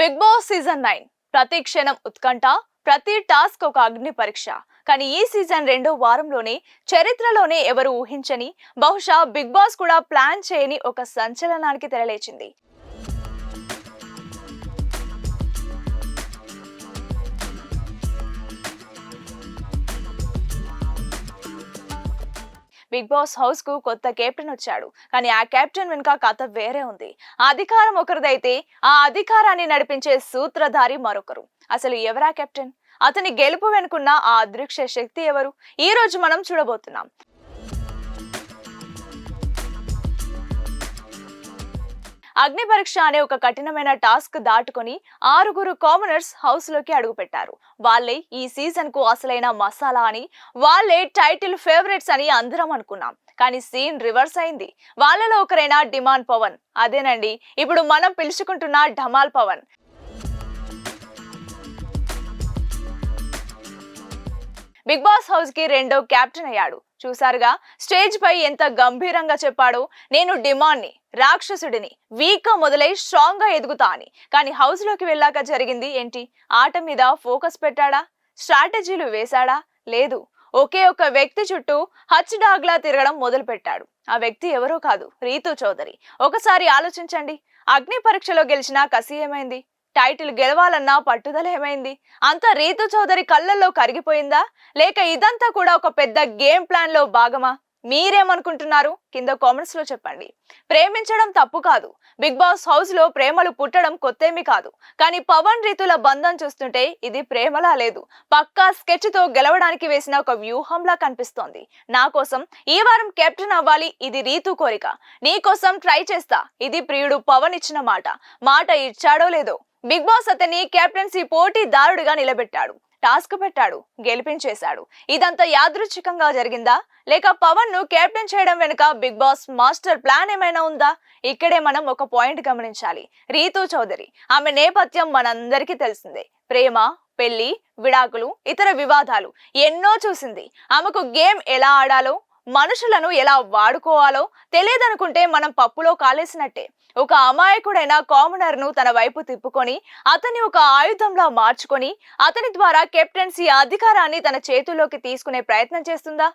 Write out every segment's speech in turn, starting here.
Big boss season nine. ప్రతి క్షణం ఉత్కంఠ ప్రతి టాస్క్ ఒక అగ్ని పరీక్ష. కానీ ఈ సీజన్ రెండో వారంలోనే చరిత్రలోనే ఎవరు ఊహించని బహుశా బిగ్ బాస్ కూడా ప్లాన్ చేయని ఒక సంచలనానికి తెరలేచింది. బిగ్ బాస్ హౌస్కు కొత్త కెప్టెన్ వచ్చాడు. కానీ ఆ కెప్టెన్ వెనుక కథ వేరే ఉంది. ఆ అధికారం ఒకరిదైతే ఆ అధికారాన్ని నడిపించే సూత్రధారి మరొకరు. అసలు ఎవరా కెప్టెన్? అతని గెలుపు వెనుకున్న ఆ అదృక్ష శక్తి ఎవరు? ఈ రోజు మనం చూడబోతున్నాం. అగ్ని పరీక్ష అనే ఒక కఠినమైన టాస్క్ దాటుకొని ఆరుగురు కామనర్స్ హౌస్లోకి అడుగుపెట్టారు. వాళ్ళే ఈ సీజన్కు అసలైన మసాలా అని వాళ్ళే టైటిల్ ఫేవరెట్స్ అని అందరం అనుకున్నాం. కానీ సీన్ రివర్స్ అయింది. వాళ్ళలో ఒకరైన డిమాండ్ పవన్. అదేనండి ఇప్పుడు మనం పిలుచుకుంటున్న ఢమాల్ పవన్. బిగ్ బాస్ హౌస్కి రెండో కెప్టెన్ అయ్యాడు. చూసారుగా స్టేజ్ పై ఎంత గంభీరంగా చెప్పాడో నేను డిమాండ్ని రాక్షసుడిని. వీక్గా మొదలై స్ట్రాంగ్గా ఎదుగుతా అని. కానీ హౌస్లోకి వెళ్ళాక జరిగింది ఏంటి? ఆట మీద ఫోకస్ పెట్టాడా? స్ట్రాటజీలు వేశాడా? లేదు. ఒకే ఒక వ్యక్తి చుట్టూ హచ్ డాగ్లా తిరగడం మొదలు పెట్టాడు ఆ వ్యక్తి ఎవరో కాదు రీతు చౌదరి. ఒకసారి ఆలోచించండి. అగ్ని పరీక్షలో గెలిచిన కసి ఏమైంది? టైటిల్ గెలవాలన్నా పట్టుదల ఏమైంది? అంత రీతు చౌదరి కళ్ళల్లో కరిగిపోయిందా? లేక ఇదంతా కూడా ఒక పెద్ద గేమ్ ప్లాన్లో భాగమా? మీరేమనుకుంటున్నారు? కింద కామెంట్స్లో చెప్పండి. ప్రేమించడం తప్పు కాదు. బిగ్ బాస్ హౌస్లో ప్రేమలు పుట్టడం కొత్తేమి కాదు. కానీ పవన్ రీతుల బంధం చూస్తుంటే ఇది ప్రేమలా లేదు. పక్కా స్కెచ్తో గెలవడానికి వేసిన ఒక వ్యూహంలా కనిపిస్తోంది. నా కోసం ఈ వారం కెప్టెన్ అవ్వాలి ఇది రీతు కోరిక. నీ కోసం ట్రై చేస్తా. ఇది ప్రియుడు పవన్ ఇచ్చిన మాట. మాట ఇచ్చాడో లేదో. బిగ్ బాస్ అతని కెప్టెన్సీ పోటీదారుడిగా నిలబెట్టాడు. టాస్క్ పెట్టాడు గెలిపించేశాడు. ఇదంతా యాదృచ్ఛికంగా జరిగిందా? లేక పవన్ను కెప్టెన్ చేయడం వెనుక బిగ్ బాస్ మాస్టర్ ప్లాన్ ఏమైనా ఉందా? ఇక్కడే మనం ఒక పాయింట్ గమనించాలి. రీతు చౌదరి ఆమె నేపథ్యం మనందరికీ తెలిసిందే. ప్రేమ పెళ్ళి విడాకులు ఇతర వివాదాలు ఎన్నో చూసింది. ఆమెకు గేమ్ ఎలా ఆడాలో మనుషులను ఎలా వాడుకోవాలో తెలియదనుకుంటే మనం పప్పులో కాలేసినట్టే. ఒక అమాయకుడైన కామనర్ను తన వైపు తిప్పుకొని అతన్ని ఒక ఆయుధంలా మార్చుకొని అతని ద్వారా కెప్టెన్సీ అధికారాన్ని తన చేతుల్లోకి తీసుకునే ప్రయత్నం చేస్తుందా?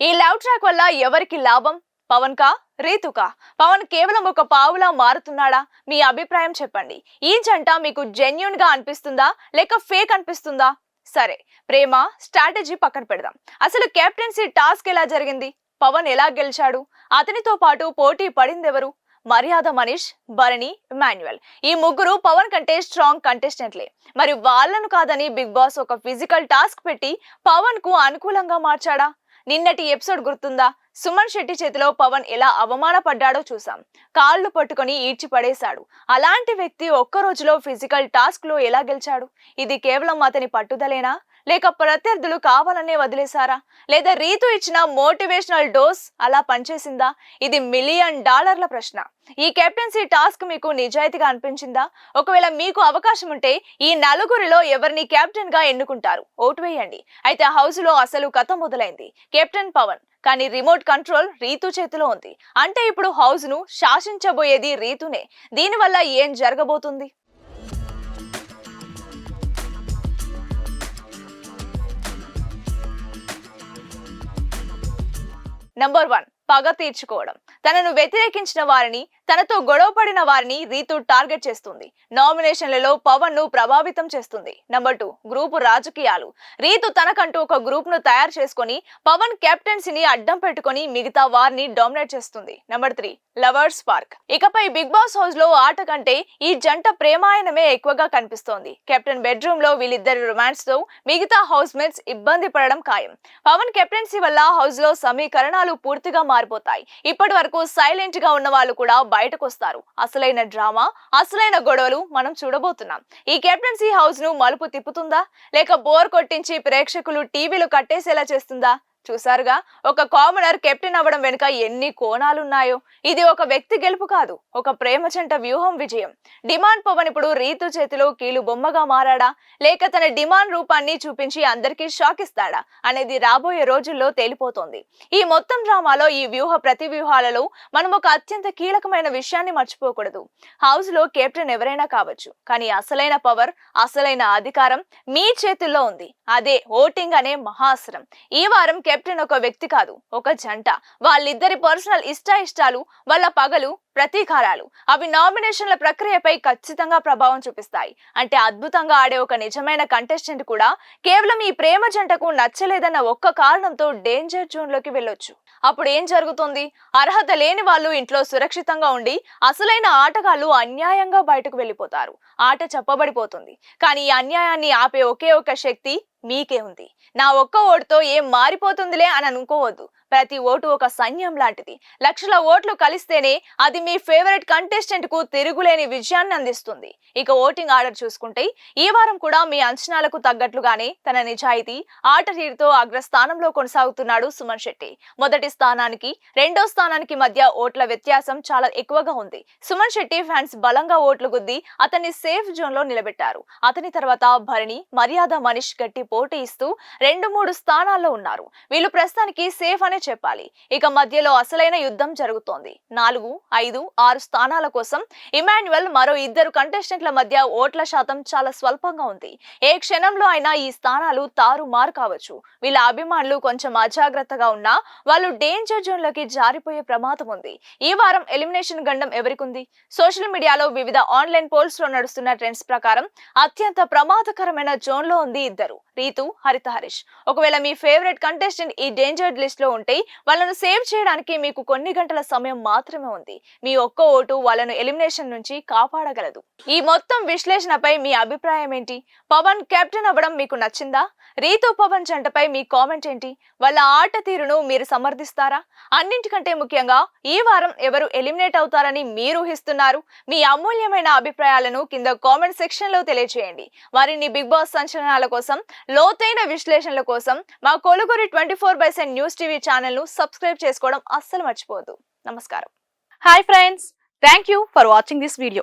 ఈ లవ్ ట్రాక్ వల్ల ఎవరికి లాభం? పవన్ కా? రీతుకా పవన్ కేవలం ఒక పావులా మారుతున్నాడా? మీ అభిప్రాయం చెప్పండి. ఈ జంట మీకు జెన్యున్గా అనిపిస్తుందా? లేక ఫేక్ అనిపిస్తుందా? సరే ప్రేమ స్ట్రాటజీ పక్కన పెడదాం. అసలు కెప్టెన్సీ టాస్క్ ఎలా జరిగింది? పవన్ ఎలా గెలిచాడు? అతనితో పాటు పోటీ పడిందెవరు? మర్యాద మనీష్ భరణి మాన్యువల్. ఈ ముగ్గురు పవన్ కంటే స్ట్రాంగ్ కంటెస్టెంట్లే మరి వాళ్ళను కాదని బిగ్ బాస్ ఒక ఫిజికల్ టాస్క్ పెట్టి పవన్కు అనుకూలంగా మార్చాడా? నిన్నటి ఎపిసోడ్ గుర్తుందా? సుమన్ శెట్టి చేతిలో పవన్ ఎలా అవమానపడ్డాడో చూసాం కాళ్ళు పట్టుకొని ఈడ్చి పడేశాడు అలాంటి వ్యక్తి ఒక్క రోజులో ఫిజికల్ టాస్క్లో ఎలా గెలిచాడు? ఇది కేవలం అతని పట్టుదలేనా? లేక ప్రత్యర్థులు కావాలనే వదిలేశారా? లేదా రీతు ఇచ్చిన మోటివేషనల్ డోస్ అలా పనిచేసిందా? ఇది మిలియన్ డాలర్ల ప్రశ్న. ఈ కెప్టెన్సీ టాస్క్ మీకు నిజాయితీగా అనిపించిందా? ఒకవేళ మీకు అవకాశం ఉంటే ఈ నలుగురిలో ఎవరిని కెప్టెన్గా ఎన్నుకుంటారు? ఓటు వేయండి. అయితే హౌస్లో అసలు కథ మొదలైంది. కెప్టెన్ పవన్ కానీ రిమోట్ కంట్రోల్ రీతు చేతిలో ఉంది. అంటే ఇప్పుడు హౌస్ను శాసించబోయేది రీతునే. దీనివల్ల ఏం జరగబోతుంది? నంబర్ వన్ పగ తీర్చుకోవడం. తనను వ్యతిరేకించిన వారిని తనతో గొడవపడిన వారిని రీతు టార్గెట్ చేస్తుంది. నామినేషన్లలో పవన్ను ప్రభావితం చేస్తుంది. నంబర్ టూ గ్రూపు రాజకీయాలు. రీతు తనకంటూ ఒక గ్రూప్ను తయారు చేసుకొని పవన్ కెప్టెన్సీని అడ్డం పెట్టుకొని మిగతా వారిని డామినేట్ చేస్తుంది. Number three lovers park. ఇకపై బిగ్ బాస్ హౌస్లో ఆట కంటే ఈ జంట ప్రేమాయణమే ఎక్కువగా కనిపిస్తోంది. కెప్టెన్ బెడ్రూమ్లో వీళ్ళిద్దరి రొమాన్స్తో మిగతా హౌస్ మేట్స్ ఇబ్బంది పడడం ఖాయం. పవన్ కెప్టెన్సీ వల్ల హౌస్లో సమీకరణాలు పూర్తిగా మారిపోతాయి. ఇప్పటి వరకు సైలెంట్గా ఉన్న వాళ్ళు కూడా బయటకు వస్తారు అసలైన డ్రామా అసలైన గొడవలు మనం చూడబోతున్నాం. ఈ కెప్టెన్సీ హౌస్ను మలుపు తిప్పుతుందా? లేక బోర్ కొట్టించి ప్రేక్షకులు టీవీలు కట్టేసేలా చేస్తుందా? చూసారుగా ఒక కామనర్ కెప్టెన్ అవ్వడం వెనుక ఎన్ని కోణాలున్నాయో. ఇది ఒక వ్యక్తి గెలుపు కాదు ఒక ప్రేమ జంట వ్యూహం విజయం. డిమాండ్ పవన్ ఇప్పుడు రీతు చేతిలో కీలు బొమ్మగా మారాడా? లేక తన డిమాండ్ రూపాన్ని చూపించి అందరికీ షాక్ ఇస్తాడా అనేది రాబోయే రోజుల్లో తేలిపోతోంది. ఈ మొత్తం డ్రామాలో ఈ వ్యూహ ప్రతి వ్యూహాలలో మనం ఒక అత్యంత కీలకమైన విషయాన్ని మర్చిపోకూడదు. హౌస్లో కెప్టెన్ ఎవరైనా కావచ్చు కానీ అసలైన పవర్ అసలైన అధికారం మీ చేతుల్లో ఉంది. అదే ఓటింగ్ అనే మహాస్త్రం ఈ వారం కెప్టెన్ ఒక వ్యక్తి కాదు ఒక జంట. వాళ్ళిద్దరి పర్సనల్ ఇష్ట ఇష్టాలు వాళ్ళ పగలు ప్రతీకారాలు. అవి నామినేషన్ల ప్రక్రియపై ఖచ్చితంగా ప్రభావం చూపిస్తాయి. అంటే అద్భుతంగా ఆడే ఒక నిజమైన కంటెస్టెంట్ కూడా కేవలం ఈ ప్రేమ జంటకు నచ్చలేదన్న ఒక్క కారణంతో డేంజర్ జోన్లోకి వెళ్ళొచ్చు. అప్పుడు ఏం జరుగుతుంది? అర్హత లేని వాళ్ళు ఇంట్లో సురక్షితంగా ఉండి అసలైన ఆటగాళ్ళు అన్యాయంగా బయటకు వెళ్ళిపోతారు. ఆట చెప్పబడిపోతుంది. కానీ ఈ అన్యాయాన్ని ఆపే ఒకే ఒక శక్తి మీకే ఉంది. నా ఒక్క ఓటుతో ఏం మారిపోతుందిలే అని అనుకోవద్దు. ప్రతి ఓటు ఒక సైన్యం లాంటిది. లక్షల ఓట్లు కలిస్తేనే అది మీ ఫేవరెట్ కంటెస్టెంట్కు తిరుగులేని విజయాన్ని అందిస్తుంది. ఇక ఓటింగ్ ఆర్డర్ చూసుకుంటే ఈ వారం కూడా మీ అంచనాలకు తగ్గట్లుగానే తన నిజాయితీ ఆట తీరుతో అగ్రస్థానంలో కొనసాగుతున్నాడు సుమన్ శెట్టి. మొదటి స్థానానికి రెండో స్థానానికి మధ్య ఓట్ల వ్యత్యాసం చాలా ఎక్కువగా ఉంది. సుమన్ శెట్టి ఫ్యాన్స్ బలంగా ఓట్లు గుద్ది అతన్ని సేఫ్ జోన్లో నిలబెట్టారు. అతని తర్వాత భరణి మర్యాద మనీష్ గట్టి పోటీ ఇస్తూ రెండు మూడు స్థానాల్లో ఉన్నారు. వీళ్ళు ప్రస్తుతానికి సేఫ్ అనే చెప్పాలి. ఇక మధ్యలో అసలైన యుద్ధం జరుగుతోంది. నాలుగు ఐదు ఆరు స్థానాల కోసం ఇమాన్యువల్ మరో ఇద్దరు కంటెస్టెంట్ల మధ్య ఓట్ల శాతం చాలా స్వల్పంగా ఉంది. ఏ క్షణంలో అయినా ఈ స్థానాలు తారుమారు కావచ్చు. వీళ్ళ అభిమానులు కొంచెం అజాగ్రత్తగా ఉన్నా వాళ్ళు డేంజర్ జోన్లోకి జారిపోయే ప్రమాదం ఉంది. ఈ వారం ఎలిమినేషన్ గండం ఎవరికుంది? సోషల్ మీడియాలో వివిధ ఆన్లైన్ పోల్స్లో నడుస్తున్న ట్రెండ్స్ ప్రకారం అత్యంత ప్రమాదకరమైన జోన్లో ఉంది ఇద్దరు. రీతు హరిత హరీష్. ఒకవేళ మీ ఫేవరెట్ కంటెస్టెంట్ ఈ డేంజర్ లిస్ట్లో ఉంటే వాళ్ళను సేవ్ చేయడానికి మీకు కొన్ని గంటల సమయం మాత్రమే ఉంది. మీ ఒక్క ఓటు వాళ్ళను ఎలిమినేషన్ నుంచి కాపాడగలదు. ఈ మొత్తం విశ్లేషణపై మీ అభిప్రాయం ఏంటి? పవన్ కెప్టెన్ అవ్వడం మీకు నచ్చిందా? రీతు పవన్ జంటపై మీ కామెంట్ ఏంటి? వాళ్ళ ఆట తీరును మీరు సమర్థిస్తారా? అన్నింటికంటే ముఖ్యంగా ఈ వారం ఎవరు ఎలిమినేట్ అవుతారని మీరు ఊహిస్తున్నారు. మీ అమూల్యమైన అభిప్రాయాలను కింద కామెంట్ సెక్షన్లో తెలియజేయండి మరిన్ని బిగ్ బాస్ సంచలనాల కోసం లోతైన విశ్లేషణల కోసం మా కొలుగురి twenty four by seven news TV channel ఛానల్ను సబ్స్క్రైబ్ చేసుకోవడం అస్సలు మర్చిపోవద్దు. నమస్కారం. Hi friends. Thank you for watching this video.